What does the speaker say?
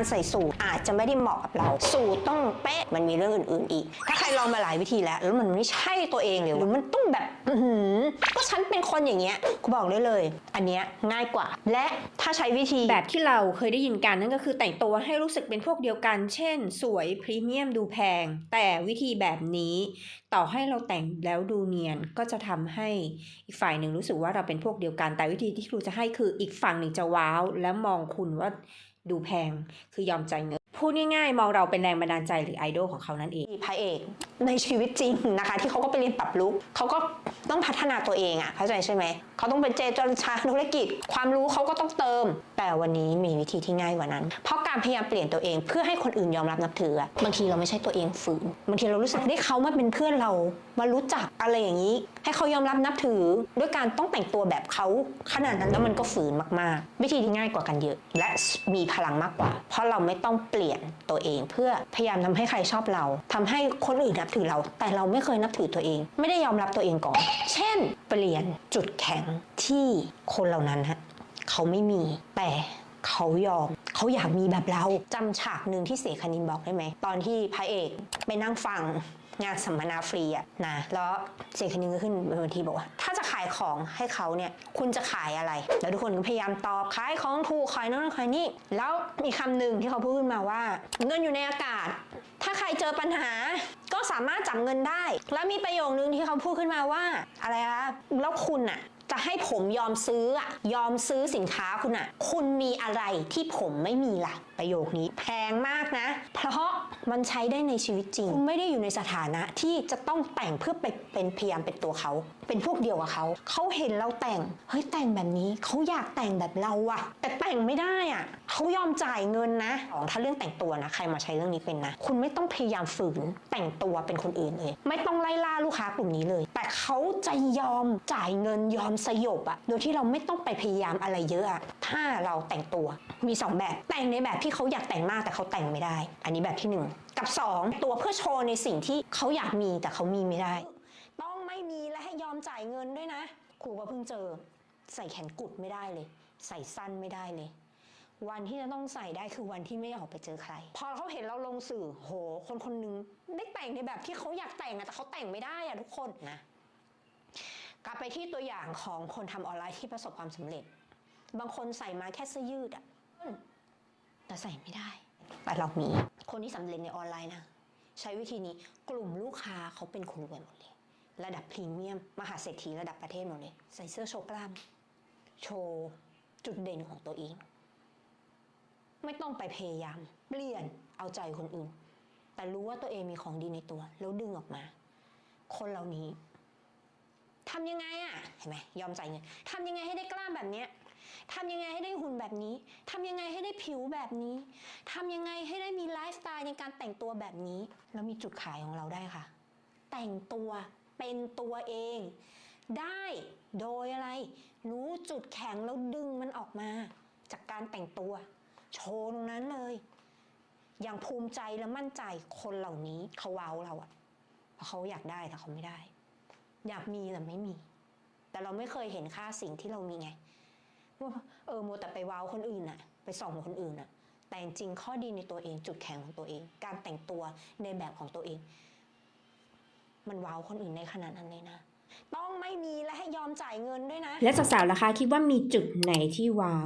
การใส่สูทอาจจะไม่ได้เหมาะกับเรา สูทต้องเป๊ะมันมีเรื่องอื่น ๆ อีก ถ้าใครลองมาหลายวิธีแล้ว แล้วมันไม่ใช่ตัวเองเลยหรือมันต้องแบบก็ฉันเป็นคนอย่างเงี้ยกูบอกได้เลย อันเนี้ยง่ายกว่า และถ้าใช้วิธีแบบที่เราเคยได้ยินกันนั่นก็คือแต่งตัวให้รู้สึกเป็นพวกเดียวกัน เช่น สวยพรีเมียมดูแพง แต่วิธีแบบนี้ ต่อให้เราแต่งแล้วดูเนียนก็จะทำให้อีกฝ่ายหนึ่งรู้สึกว่าเราเป็นพวกเดียวกันแต่วิธีที่ครูจะให้คืออีกฝั่งหนึ่งจะว้าว และมองคุณว่า ดูแพง คือยอมใจายเงิน พูดง่ายๆ มองเราเป็นแรงบันดาลใจหรือไอดอลของเขานั่นเองพระเอกในชีวิตจริงนะคะ ที่เขาก็ไปเรียนปรับลุกเขาก็ต้องพัฒนาตัวเองอะ่ะเข้าใจใช่ไหมเขาต้องเป็นเจจรชาธุรกิจ ความรู้เขาก็ต้องเติม แต่วันนี้มีวิธีที่ง่ายกว่านั้น เพราะการพยายามเปลี่ยนตัวเองเพื่อให้คนอื่นยอมรับนับถืออะบางทีเราไม่ใช่ตัวเองฝืนบางทีเรารู้สึกได้เขามาเป็นเพื่อนเรามารู้จักอะไรอย่างนี้ ให้เขายอมรับนับถือ ด้วยการต้องแต่งตัวแบบเขาขนาดนั้นแล้วมันก็ฝืนมากๆ วิธีที่ง่ายกว่ากันเยอะ และมีพลังมากกว่า เพราะเราไม่ต้องเปลี่ยนตัวเอง เพื่อพยายามทำให้ใครชอบเราทำให้คนอื่นนับถือเรา แต่เราไม่เคยนับถือตัวเอง ไม่ได้ยอมรับตัวเองก่อน เช่น เปลี่ยนจุดแข็งที่คนเหล่านั้นฮะ เขาไม่มี แต่เขายอม เขาอยากมีแบบเราจำฉากหนึ่งที่เสกคณินบอกได้ไหม ตอนที่พระเอกไปนั่งฟังงานสัมมนาฟรีอะนะแล้วเสกคณินก็ขึ้นบนเวทีบอกว่า ถ้าจะขายของให้เขาเนี่ยคุณจะขายอะไร แล้วทุกคนก็พยายามตอบขายของถูกขายนั่นขายนี่แล้วมีคำหนึ่งที่เขาพูดขึ้นมาว่า เงินอยู่ในอากาศ ถ้าใครเจอปัญหาก็สามารถจับเงินได้ แล้วมีประโยคนึงที่เขาพูดขึ้นมาว่าอะไรคะแล้วคุณอะ จะให้ผมยอมซื้ออะยอมซื้อสินค้าคุณอะคุณมีอะไรที่ผมไม่มีล่ะ ประโยคนี้แพงมากนะ เพราะมันใช้ได้ในชีวิตจริง คุณไม่ได้อยู่ในสถานะที่จะต้องแต่งเพื่อไปเป็นพยายามเป็นตัวเขา เป็นพวกเดียวกับเขาเขาเห็นเราแต่งเฮ้ยแต่งแบบนี้เขาอยากแต่งแบบเราอะแต่แต่งไม่ได้อะเขายอมจ่ายเงินนะถ้าเรื่องแต่งตัวนะใครมาใช้เรื่องนี้เป็นนะ คุณไม่ต้องพยายามฝืนแต่งตัวเป็นคนอื่นเลย ไม่ต้องไล่ล่าลูกค้ากลุ่มนี้เลย แต่เขาจะยอมจ่ายเงินยอมสยบอะโดยที่เราไม่ต้องไปพยายามอะไรเยอะอะถ้าเราแต่งตัวมีสองแบบ แต่งในแบบที่เขาอยากแต่งมากแต่เขาแต่งไม่ได้ อันนี้แบบที่หนึ่งกับสองตัวเพื่อโชว์ในสิ่งที่เขาอยากมีแต่เขามีไม่ได้ ต้องไม่มีและให้ยอมจ่ายเงินด้วยนะครูก็เพิ่งเจอ ใส่แขนกุดไม่ได้เลย ใส่สั้นไม่ได้เลย วันที่จะต้องใส่ได้คือวันที่ไม่ออกไปเจอใคร พอเขาเห็นเราลงสื่อโห คนคนหนึงได้แต่งในแบบที่เขาอยากแต่งอะแต่เขาแต่งไม่ได้อะทุกคนนะกลับไปที่ตัวอย่างของคนทำออนไลน์ที่ประสบความสำเร็จ บางคนใส่มาแค่เสื้อยืดอะแต่ใส่ไม่ได้ แต่เรามีคนที่สำเร็จในออนไลน์นะใช้วิธีนี้กลุ่มลูกค้าเขาเป็นคนรวยหมดเลยระดับพรีเมียม มหาเศรษฐีระดับประเทศหมดเลย ใส่เสื้อโชว์กล้าม โชว์จุดเด่นของตัวเอง ไม่ต้องไปพยายาม เปลี่ยนเอาใจคนอื่น แต่รู้ว่าตัวเองมีของดีในตัว แล้วดึงออกมา คนเหล่านี้ทำยังไงอะเห็นไหมยอมจ่ายเงินทำยังไงให้ได้กล้ามแบบเนี้ยทำยังไงให้ได้หุ่นแบบนี้ทำยังไงให้ได้ผิวแบบนี้ทำยังไงให้ได้มีไลฟ์สไตล์ในการแต่งตัวแบบนี้แล้วมีจุดขายของเราได้ค่ะ แต่งตัวเป็นตัวเอง ได้โดยอะไร รู้จุดแข็งแล้วดึงมันออกมา จากการแต่งตัว โชว์ตรงนั้นเลย อย่างภูมิใจและมั่นใจคนเหล่านี้เขาว้าวเราอะเพราะเขาอยากได้แต่เขาไม่ได้ อยากมีแต่ไม่มี แต่เราไม่เคยเห็นค่าสิ่งที่เรามีไงว่าเออโมแต่ไปว้าวคนอื่นอะไปส่องคนอื่นอะแต่จริงข้อดีในตัวเองจุดแข็งของตัวเอง การแต่งตัวในแบบของตัวเอง มันว้าวคนอื่นในขนาดนั้นเลยนะต้องไม่มีและให้ยอมจ่ายเงินด้วยนะ และสาวๆล่ะคะคิดว่ามีจุดไหนที่ว้าว